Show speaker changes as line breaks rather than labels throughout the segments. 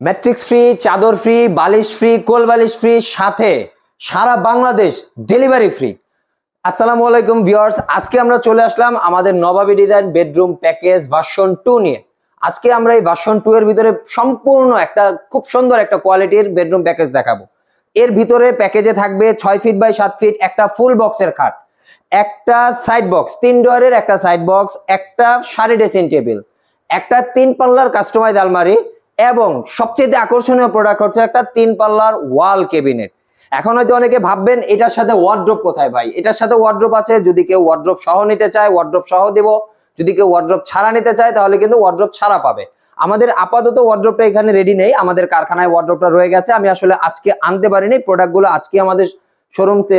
Matrix free, চাদর free, বালিশ free, কোল বালিশ ফ্রি, সাথে সারা বাংলাদেশ ডেলিভারি ফ্রি। আসসালামু আলাইকুম ভিউয়ার্স, আজকে আমরা চলে আসলাম আমাদের Nawabi design bedroom package version two নিয়ে। আজকে আমরা এই ভার্সন টু এর ভিতরে সম্পূর্ণ একটা, খুব সুন্দর একটা কোয়ালিটির বেডরুম প্যাকেজ দেখাবো। এর ভিতরে প্যাকেজে থাকবে ছয় ফিট বাই সাত ফিট একটা ফুল বক্সের খাট, একটা সাইড বক্স, তিন ডোয়ারের একটা সাইড বক্স, একটা সাড়ে ড্রেসিং টেবিল, একটা তিন পাল্লার কাস্টমাইজ আলমারি এবং সবচেয়ে আকর্ষণীয় প্রোডাক্ট হচ্ছে একটা তিন পাল্লার ওয়াল কেবিনেট এখন হয়তো অনেকে ভাববেন, এটার সাথে ওয়ার্ড্রোপ কোথায় ভাই? এটার সাথে ওয়ার্ড্রোপ আছে, যদি কেউ ওয়ার্ড্রোপ সহ নিতে চায় ওয়ার্ড্রোপ সহ দিব। যদি কেউ ওয়ার্ড্রোপ ছাড়া নিতে চায়, তাহলে কিন্তু ওয়ার্ড্রোপ ছাড়া পাবে। আমাদের আপাতত ওয়ার্ড্রোপটা এখানে রেডি নেই। আমাদের কারখানায় ওয়ার্ড্রোপটা রয়ে গেছে। আমি আসলে আজকে আনতে পারিনি। প্রোডাক্টগুলো আজকে আমাদের শোরুমতে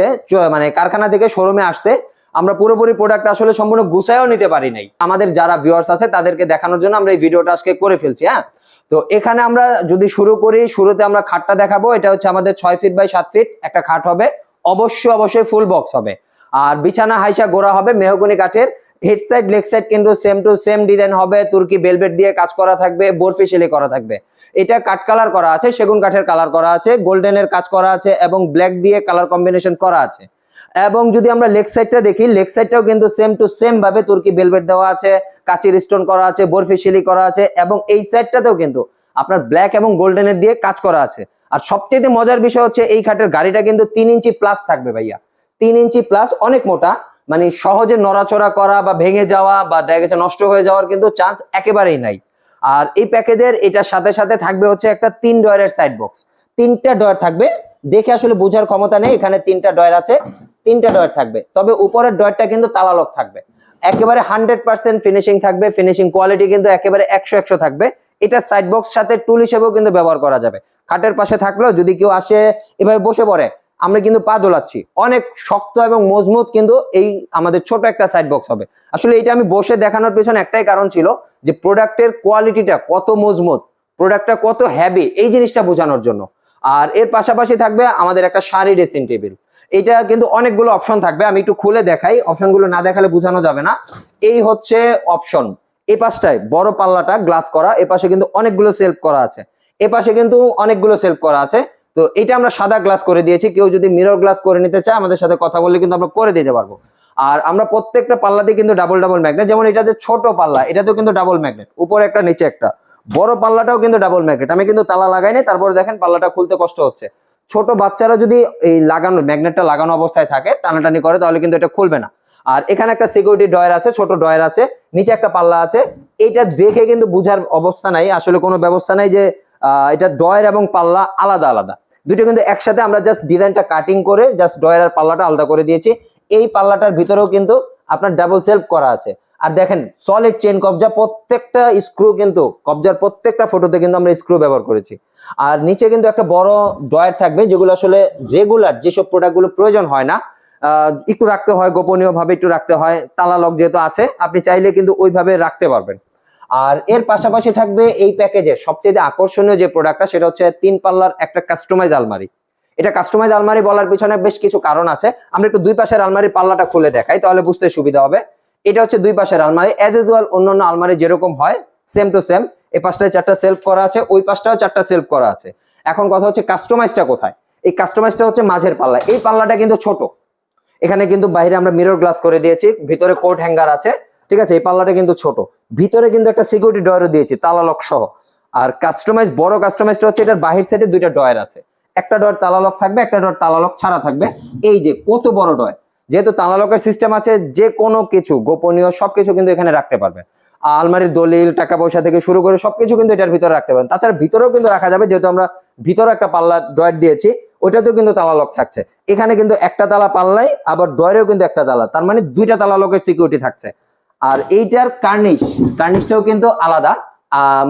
মানে কারখানা থেকে শোরুমে আসছে। আমরা পুরোপুরি প্রোডাক্ট আসলে সম্পূর্ণ গুছায়ও নিতে পারি নাই। আমাদের যারা ভিউয়ার্স আছে, তাদেরকে দেখানোর জন্য আমরা এই ভিডিওটা আজকে করে ফেলছি হ্যাঁ? তো এখানে আমরা যদি শুরু করি, শুরুতে আমরা খাটটা দেখাবো। এটা হচ্ছে আমাদের ছয় ফিট বাই সাত ফিট একটা খাট হবে। অবশ্যই অবশ্যই ফুল বক্স হবে। আর বিছানা হাইসা গোড়া হবে মেহগনি কাঠের হেড সাইড লেগ সাইড কিন্তু সেম টু সেম ডিজাইন হবে। তুর্কি বেলভেট দিয়ে কাজ করা থাকবে, বরফি সেলাই করা থাকবে। এটা কাঠ কালার করা আছে, সেগুন কাঠের কালার করা আছে গোল্ডেনের কাজ করা আছে এবং ব্ল্যাক দিয়ে কালার কম্বিনেশন করা আছে। এবং যদি আমরা লেগ সাইডটা দেখি, লেগ সাইডটাও কিন্তু সেম টু সেম ভাবে তুর্কি বেলভেট দেওয়া আছে, কাচির স্টোন করা আছে, বরফি শিলি করা আছে এবং এই সাইডটাতেও কিন্তু আপনার ব্ল্যাক এবং গোল্ডেনের দিয়ে কাজ করা আছে। আর সবচেয়ে মজার বিষয় হচ্ছে এই খাটের গাড়িটা কিন্তু তিন ইঞ্চি প্লাস থাকবে ভাইয়া। তিন ইঞ্চি প্লাস অনেক মোটা মানে সহজে নড়াচড়া করা বা ভেঙে যাওয়া বা দেখা গেছে নষ্ট হয়ে যাওয়ার কিন্তু চান্স একেবারেই নাই। আর এই প্যাকেজের এটার সাথে সাথে থাকবে হচ্ছে একটা তিন ডয়ারের সাইড বক্স তিনটা ডয়ার থাকবে দেখে আসলে বোঝার ক্ষমতা নেই, এখানে তিনটা ডয়ার আছে, তিনটা ডয়ার থাকবে। তবে উপরের ডয়ারটা কিন্তু তালালক থাকবে। একেবারে হান্ড্রেড পার্সেন্ট ফিনিশিং থাকবে ফিনিশিং কোয়ালিটি কিন্তু একেবারে একশো একশো থাকবে। এটা সাইড বক্স সাথে টুল হিসেবেও কিন্তু ব্যবহার করা যাবে। খাটের পাশে থাকলেও যদি কেউ আসে, এভাবে বসে পড়ে, আমরা কিন্তু পা দোলাচ্ছি। অনেক শক্ত এবং মজবুত কিন্তু এই আমাদের ছোট একটা সাইড বক্স হবে। আসলে এটা আমি বসে দেখানোর পেছনে একটাই কারণ ছিল যে প্রোডাক্টের কোয়ালিটিটা কত মজবুত প্রোডাক্টটা কত হ্যাভি এই জিনিসটা বোঝানোর জন্য। আর এর পাশাপাশি থাকবে আমাদের একটা শাড়ি ড্রেসিং টেবিল এটা কিন্তু অনেকগুলো অপশন থাকবে, আমি একটু খুলে দেখাই। অপশনগুলো না দেখালে বোঝানো যাবে না। এই হচ্ছে অপশন এই পাশটায় বড় পাল্লাটা গ্লাস করা, এ পাশে কিন্তু অনেকগুলো সেলফ করা আছে। এ পাশে কিন্তু অনেকগুলো সেলফ করা আছে। তো এটা আমরা সাদা গ্লাস করে দিয়েছি। কেউ যদি মিরর গ্লাস করে নিতে চায়, আমাদের সাথে কথা বললে কিন্তু আমরা করে দিতে পারব। আর আমরা প্রত্যেকটা পাল্লাতে কিন্তু ডাবল ডাবল ম্যাগনেট যেমন এটা যে ছোট পাল্লা, এটাতেও কিন্তু ডাবল ম্যাগনেট উপরে একটা, নিচে একটা। বড় পাল্লাটাও কিন্তু ডাবল ম্যাগনেট আমি কিন্তু তালা লাগাইনি, তারপরে দেখেন পাল্লাটা খুলতে কষ্ট হচ্ছে। ছোট বাচ্চারা যদি এই লাগানো ম্যাগনেটটা লাগানো অবস্থায় থাকে, টানাটানি করে, তাহলে কিন্তু এটা খুলবে না। আর এখানে একটা সিকিউরিটি ডয়ার আছে, ছোট ডয়ার আছে, নিচে একটা পাল্লা আছে। এটা দেখে কিন্তু বুঝার অবস্থা নাই, আসলে কোনো ব্যবস্থা নাই যে এটা ডয়ার এবং পাল্লা আলাদা আলাদা। দুটো কিন্তু একসাথে আমরা জাস্ট ডিজাইনটা কাটিং করে জাস্ট ডয়ার আর পাল্লাটা আলাদা করে দিয়েছি। এই পাল্লাটার ভিতরেও কিন্তু আপনার ডাবল সেলফ করা আছে। আর দেখেন সলিড চেন কবজা প্রত্যেকটা স্ক্রু কিন্তু, কবজার প্রত্যেকটা ফটোতে কিন্তু আমরা স্ক্রু ব্যবহার করেছি। আর নিচে কিন্তু একটা বড় ডয়ার থাকবে, যেগুলো আসলে রেগুলার যেসব প্রোডাক্টগুলো প্রয়োজন হয় না একটু রাখতে হয় গোপনীয় ভাবে একটু রাখতে হয়, তালা লক যেহেতু আছে, আপনি চাইলে কিন্তু ওইভাবে রাখতে পারবেন। আর এর পাশাপাশি থাকবে এই প্যাকেজের সবচেয়ে আকর্ষণীয় যে প্রোডাক্টটা সেটা হচ্ছে তিন পাল্লার একটা কাস্টমাইজ আলমারি। এটা কাস্টমাইজ আলমারি বলার পিছনে বেশ কিছু কারণ আছে। আমরা একটু দুই পাশের আলমারির পাল্লাটা খুলে দেখাই, তাহলে বুঝতে সুবিধা হবে। এটা হচ্ছে দুই পাশের আলমারি। অ্যাজ ইউজুয়াল অন্যান্য আলমারি যেরকম হয় সেম টু সেম এই পাশটায় চারটা সেলফ করা আছে, ওই পাশটাও চারটা সেলফ করা আছে। এখন কথা হচ্ছে কাস্টমাইজটা কোথায়? এই কাস্টমাইজটা হচ্ছে মাঝের পাল্লা এই পাল্লাটা কিন্তু ছোট। এখানে কিন্তু বাইরে আমরা মিরর গ্লাস করে দিয়েছি, ভিতরে কোট হ্যাঙ্গার আছে। ঠিক আছে, এই পাল্লাটা কিন্তু ছোট। ভিতরে কিন্তু একটা সিকিউরিটি ডয়ারও দিয়েছি, তালা লক সহ। আর কাস্টমাইজ বড় কাস্টমাইজটা হচ্ছে এটার বাহির সাইডে দুইটা ডয়ার আছে। একটা ডয়ার তালা লক থাকবে, একটা ডয়ার তালা লক ছাড়া থাকবে। এই যে, কত বড় ডয়ার যেহেতু তালা লকের সিস্টেম আছে, যে কোনো কিছু, গোপনীয় সবকিছু কিন্তু এখানে রাখতে পারবে। আলমারির দলিল, টাকা পয়সা থেকে শুরু করে সবকিছু কিন্তু এটার ভিতরে রাখতে পারেন তাছাড়া ভিতরেও কিন্তু রাখা যাবে, যেহেতু আমরা ভিতরে একটা পাল্লা ডয়ার দিয়েছি, ওইটাতেও কিন্তু তালা লক থাকছে। এখানে কিন্তু একটা তালা পাল্লাই আবার ডয়ারেও কিন্তু একটা তালা, তার মানে দুইটা তালা লকের সিকিউরিটি থাকছে। আর এইটার কার্নিশ, কার্নিশটাও কিন্তু আলাদা।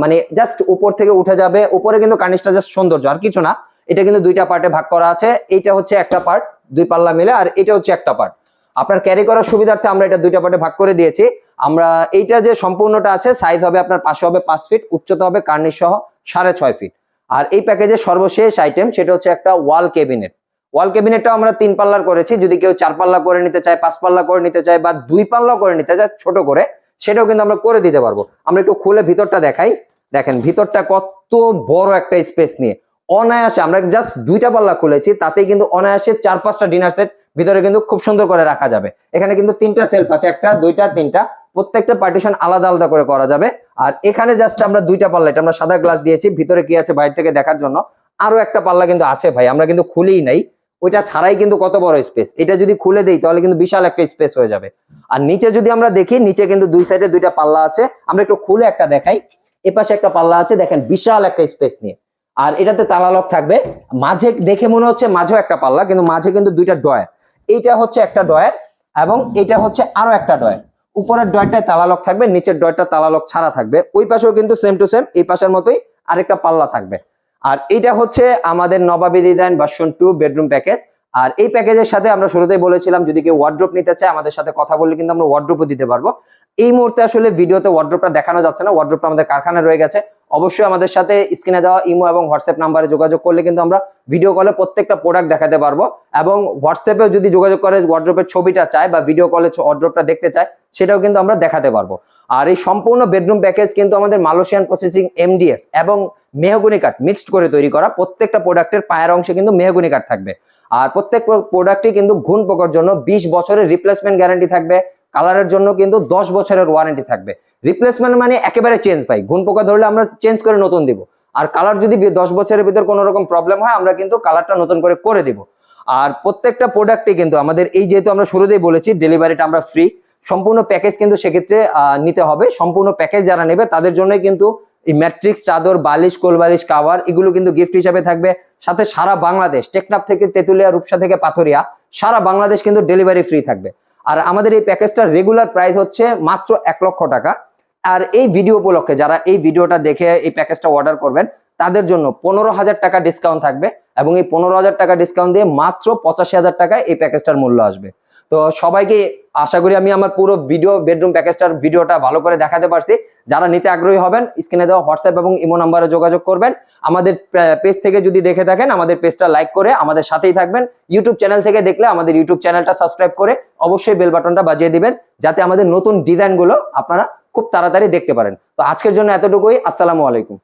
মানে জাস্ট উপর থেকে উঠে যাবে, উপরে কিন্তু কার্নিশটা জাস্ট সৌন্দর্য, আর কিছু না। এটা কিন্তু দুইটা পার্টে ভাগ করা আছে, এইটা হচ্ছে একটা পার্ট। দুই পাল্লা মিলে, আর এটা হচ্ছে একটা পার্ট আপনার ক্যারি করার সুবিধার্থে আমরা এটা দুইটা পার্টে ভাগ করে দিয়েছি। আমরা এইটা যে সম্পূর্ণটা আছে সাইজ হবে আপনার পাশে হবে পাঁচ ফিট উচ্চতা হবে কার্নিশ সহ সাড়ে ছয় ফিট আর এই প্যাকেজের সর্বশেষ আইটেম সেটা হচ্ছে একটা ওয়াল কেবিনেট ওয়াল ক্যাবিনেটটাও আমরা তিন পাল্লার করেছি। যদি কেউ চার পাল্লা করে নিতে চায়, পাঁচ পাল্লা করে নিতে চায় বা দুই পাল্লা করে নিতে চায়, ছোট করে, সেটাও কিন্তু আমরা করে দিতে পারব। আমরা একটু খুলে ভিতরটা দেখাই। দেখেন, ভিতরটা কত বড় একটা স্পেস নিয়ে। অনায়াসে, আমরা জাস্ট দুইটা পাল্লা খুলেছি, তাতেই কিন্তু অনায়াসে চার পাঁচটা ডিনার সেট ভিতরে কিন্তু খুব সুন্দর করে রাখা যাবে। এখানে কিন্তু তিনটা সেলফ আছে, একটা, দুইটা, তিনটা। প্রত্যেকটা পার্টিশন আলাদা আলাদা করে করা যাবে। আর এখানে জাস্ট আমরা দুইটা পাল্লা, এটা আমরা সাদা গ্লাস দিয়েছি, ভিতরে কি আছে বাইরে থেকে দেখার জন্য? আরও একটা পাল্লা কিন্তু আছে ভাই, আমরা কিন্তু খুলেই নাই। ওইটা ছাড়াই কিন্তু কত বড় স্পেস এটা যদি খুলে দেই, তাহলে কিন্তু বিশাল একটা স্পেস হয়ে যাবে। আর নিচে যদি আমরা দেখি, নিচে কিন্তু দুই সাইডে দুইটা পাল্লা আছে। আমরা একটু খুলে একটা দেখাই। এপাশে একটা পাল্লা আছে, দেখেন বিশাল একটা স্পেস নিয়ে। আর এটাতে তালা লক থাকবে। মাঝে দেখে মনে হচ্ছে মাঝেও একটা পাল্লা, কিন্তু মাঝে কিন্তু দুইটা ডয়ার এইটা হচ্ছে একটা ডয়ার এবং এটা হচ্ছে আরও একটা ডয়ার উপরের ডয়ারটায় তালা লক থাকবে, নিচের ডয়ারটা তালা লক ছাড়া থাকবে। ওই পাশেও কিন্তু সেম টু সেম এই পাশের মতোই আরেকটা পাল্লা থাকবে। আর এটা হচ্ছে আমাদের Nawabi design version two bedroom package আর এই প্যাকেজের সাথে আমরা শুরুতেই বলেছিলাম, যদি কেউ ওয়ার্ড্রোপ নিতে চায়, আমাদের সাথে কথা বললে কিন্তু আমরা ওয়ার্ড্রোপও দিতে পারব। এই মুহূর্তে আসলে ভিডিওতে ওয়ার্ড্রোপটা দেখানো যাচ্ছে না ওয়ার্ড্রোপটা আমাদের কারখানায় রয়ে গেছে। অবশ্যই আমাদের সাথে স্ক্রিনে দেওয়া ইমো এবং হোয়াটসঅ্যাপ নাম্বারে যোগাযোগ করলে কিন্তু আমরা ভিডিও কলে প্রত্যেকটা প্রোডাক্ট দেখাতে পারব। এবং হোয়াটসঅ্যাপে যদি যোগাযোগ করে ওয়ার্ড্রোপের ছবিটা চায় বা ভিডিও কলে ওয়ার্ড্রোপটা দেখতে চায়, সেটাও কিন্তু আমরা দেখাতে পারব। আর এই সম্পূর্ণ বেডরুম প্যাকেজ কিন্তু আমাদের মালয়েশিয়ান প্রসেসিং এমডিএফ এবং মেহগুনি কাঠ মিক্সড করে তৈরি করা প্রত্যেকটা প্রোডাক্টের পায়ের অংশে কিন্তু মেহগুনি কাঠ থাকবে। আর প্রত্যেক প্রোডাক্টই কিন্তু ঘুণ পোকার জন্য বিশ বছরের রিপ্লেসমেন্ট গ্যারান্টি থাকবে। কালারের জন্য কিন্তু দশ বছরের ওয়ারেন্টি থাকবে। রিপ্লেসমেন্ট মানে একেবারে চেঞ্জ পাই। ঘুণ পোকা ধরলে আমরা চেঞ্জ করে নতুন দিব। আর কালার যদি দশ বছরের ভিতর কোনো রকম প্রবলেম হয়, আমরা কিন্তু কালারটা নতুন করে করে দিব। আর প্রত্যেকটা প্রোডাক্টে কিন্তু আমাদের এই যেহেতু আমরা শুরুতেই বলেছি ডেলিভারিটা আমরা ফ্রি সম্পূর্ণ প্যাকেজ কিন্তু সেক্ষেত্রে নিতে হবে। সম্পূর্ণ প্যাকেজ যারা নেবে, তাদের জন্য কিন্তু এই ম্যাট্রিক্স চাদর, বালিশ, কোল বালিশ কাভার এগুলো কিন্তু গিফট হিসাবে থাকবে। সাথে সারা বাংলাদেশ, টেকনাফ থেকে তেতুলিয়া, রূপসা থেকে পাথরিয়া, সারা বাংলাদেশ কিন্তু ডেলিভারি ফ্রি থাকবে। আর আমাদের এই প্যাকেজটার রেগুলার প্রাইস হচ্ছে মাত্র এক লক্ষ টাকা। আর এই ভিডিও উপলক্ষে যারা এই ভিডিওটা দেখে এই প্যাকেজটা অর্ডার করবেন, তাদের জন্য পনেরো হাজার টাকা ডিসকাউন্ট থাকবে এবং এই পনেরো হাজার টাকা ডিসকাউন্ট দিয়ে মাত্র পঁচাশি হাজার টাকায় এই প্যাকেজটার মূল্য আসবে। তো সবাইকে আশা করি আমি আমার পুরো ভিডিও বেডরুম প্যাকেজটার ভিডিওটা ভালো করে দেখাতে পারছি। যারা নিতে আগ্রহী হবেন স্ক্রিনে দেওয়া হোয়াটসঅ্যাপ এবং ইমো নাম্বারে যোগাযোগ করবেন। আমাদের পেজ থেকে যদি দেখে থাকেন, আমাদের পেজটা লাইক করে আমাদের সাথেই থাকবেন। ইউটিউব চ্যানেল থেকে দেখলে আমাদের ইউটিউব চ্যানেলটা সাবস্ক্রাইব করে অবশ্যই বেল বাটনটা বাজিয়ে দিবেন, যাতে আমাদের নতুন ডিজাইনগুলো আপনারা খুব তাড়াতাড়ি দেখতে পারেন। তো আজকের জন্য এতটুকুই। আসসালামু আলাইকুম।